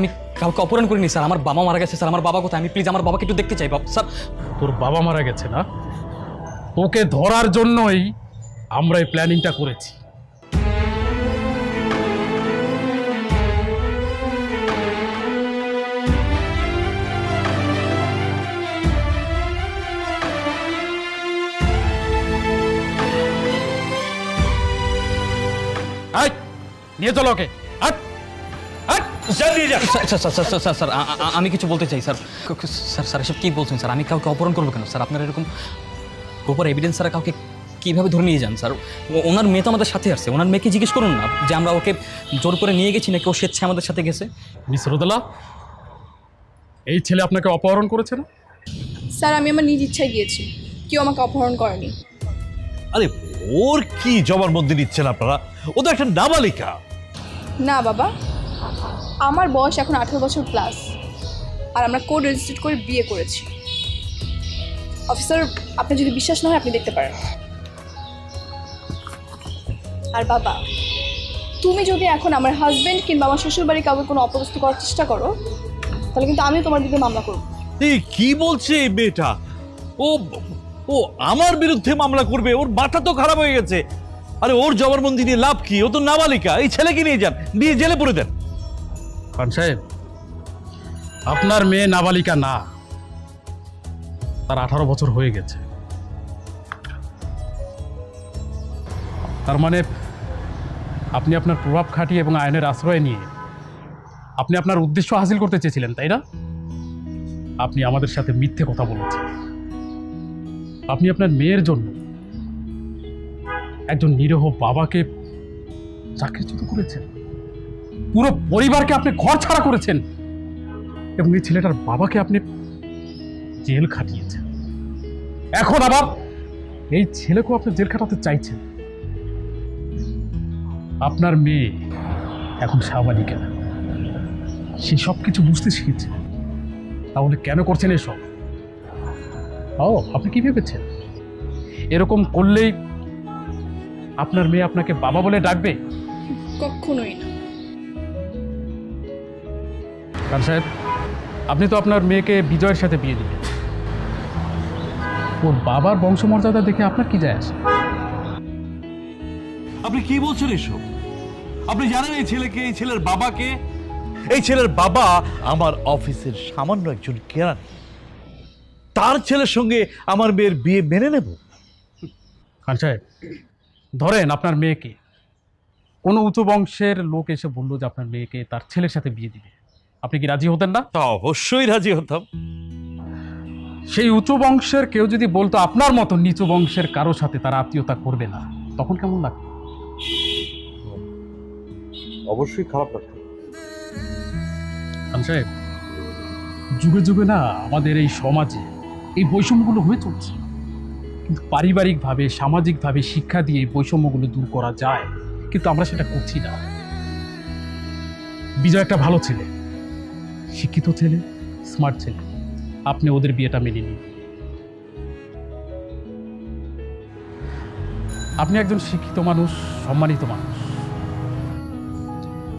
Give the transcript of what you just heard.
আমি কাউকে অপহরণ করিনি, স্যার। আমার বাবা মারা গেছে, স্যার। আমার বাবা কোথায়? আমি প্লিজ আমার বাবাকে একটু দেখতে চাই বাবা স্যার। তোর বাবা মারা গেছে না? তোকে ধরার জন্যই আমরা এই প্ল্যানিংটা করেছি। নিয়ে চলো ওকে। আট। Sir sir sir sir sir sir sir আ- আ- আমি কিছু বলতে চাই স্যার। স্যার স্যার এসব কী বলছেন স্যার? আমি কাউকে অপহরণ করব কেন? স্যার আপনার এরকম প্রপার এভিডেন্স ছাড়া কাউকে কীভাবে ধরে নিয়ে যান স্যার? ও- ওনার মেয়ে তো আমাদের সাথে আসছে ওনার মেয়েকে জিজ্ঞেস করুন না যে আমরা ওকে জোর করে নিয়ে গেছি নাকি ও স্বেচ্ছে আমাদের সাথে গেছে? মিস রোদেলা এই ছেলে আপনাকে অপহরণ করেছে না? স্যার আমি আমার নিজ ইচ্ছায় গিয়েছি কেউ আমাকে অপহরণ করেনি। আরে ওর কি জবানবন্দি নিচ্ছেন আপনারা? ও তো একটা নাবালিকা। না বাবা। আমার বয়স এখন আঠেরো বছর প্লাস আর আমরা কোড রেজিস্টার্ড করে বিয়ে করেছি। অফিসার আপনি যদি বিশ্বাস না হয়, আপনি দেখতে পারেন। আর বাবা, তুমি যদি এখন আমার হাজবেন্ড কিংবা আমার শ্বশুরবাড়ি কাউকে কোনো অপদস্থ করার চেষ্টা করো, তাহলে কিন্তু আমি তোমার দিকে মামলা করব। এই কি বলছে এই ও ও আমার বিরুদ্ধে মামলা করবে, ওর মাথা তো খারাপ হয়ে গেছে। আরে ওর জবানবন্দি নিয়ে লাভ কি? ও তো নাবালিকা, এই ছেলেকে নিয়ে যান, নিয়ে জেলে পড়ে দেন। খান সাহেব, আপনার মেয়ে নাবালিকা না, তার আঠারো বছর হয়ে গেছে। তার মানে আপনি আপনার প্রভাব খাটিয়ে এবং আইনের আশ্রয় নিয়ে আপনি আপনার উদ্দেশ্য হাসিল করতে চেয়েছিলেন, তাই না? আপনি আমাদের সাথে মিথ্যে কথা বলেছেন। আপনি আপনার মেয়ের জন্য একজন নিরহ বাবাকে চাকরিচ্যুত করেছেন। পুরো পরিবারকে আপনি ঘর ছাড়া করেছেন। এবং এই ছেলেটার বাবাকে আপনি জেল খাটিয়েছেন। এখন আবার এই ছেলেকেও আপনি জেল খাটাতে চাইছেন। আপনার মেয়ে এখন সাবালিকা সে সব কিছু বুঝতে শিখেছে। তাহলে কেন করছেন এসব? ও, আপনি কি ভেবেছেন? এরকম করলেই আপনার মেয়ে আপনাকে বাবা বলে ডাকবে? কখনোই না। খান সাহেব আপনি তো আপনার মেয়েকে বিজয়ের সাথে বিয়ে দিবেন ওর বাবার বংশমর্যাদা দেখে আপনার কি যায় আসে আপনি কি বলছেন এসব? আপনি জানেন এই ছেলেকে এই ছেলের বাবাকে? এই ছেলের বাবা আমার অফিসের সামান্য একজন কেরানি। তার ছেলের সঙ্গে আমার মেয়ের বিয়ে মেনে নেব? খান সাহেব ধরেন আপনার মেয়েকে কোনো উঁচু বংশের লোক এসে বলল যে আপনার মেয়েকে তার ছেলের সাথে বিয়ে দিবে। আপনি কি রাজি হতেন না? তা অবশ্যই রাজি হতাম। সেই উঁচু বংশের কেউ যদি বলতো আপনার মতো নিচু বংশের কারও সাথে তারা আত্মীয়তা করবে না তখন কেমন লাগতো? অবশ্যই খারাপ লাগতো। খান সাহেব যুগে যুগে না আমাদের এই সমাজে এই বৈষম্যগুলো হয়ে চলছে। কিন্তু পারিবারিকভাবে সামাজিকভাবে শিক্ষা দিয়ে এই বৈষম্যগুলো দূর করা যায় কিন্তু আমরা সেটা করছি না। বিজয় একটা ভালো ছেলে। শিক্ষিত ছেলে স্মার্ট ছেলে। আপনি ওদের বিয়েটা মেনে নিন। আপনি একজন শিক্ষিত মানুষ, সম্মানিত মানুষ।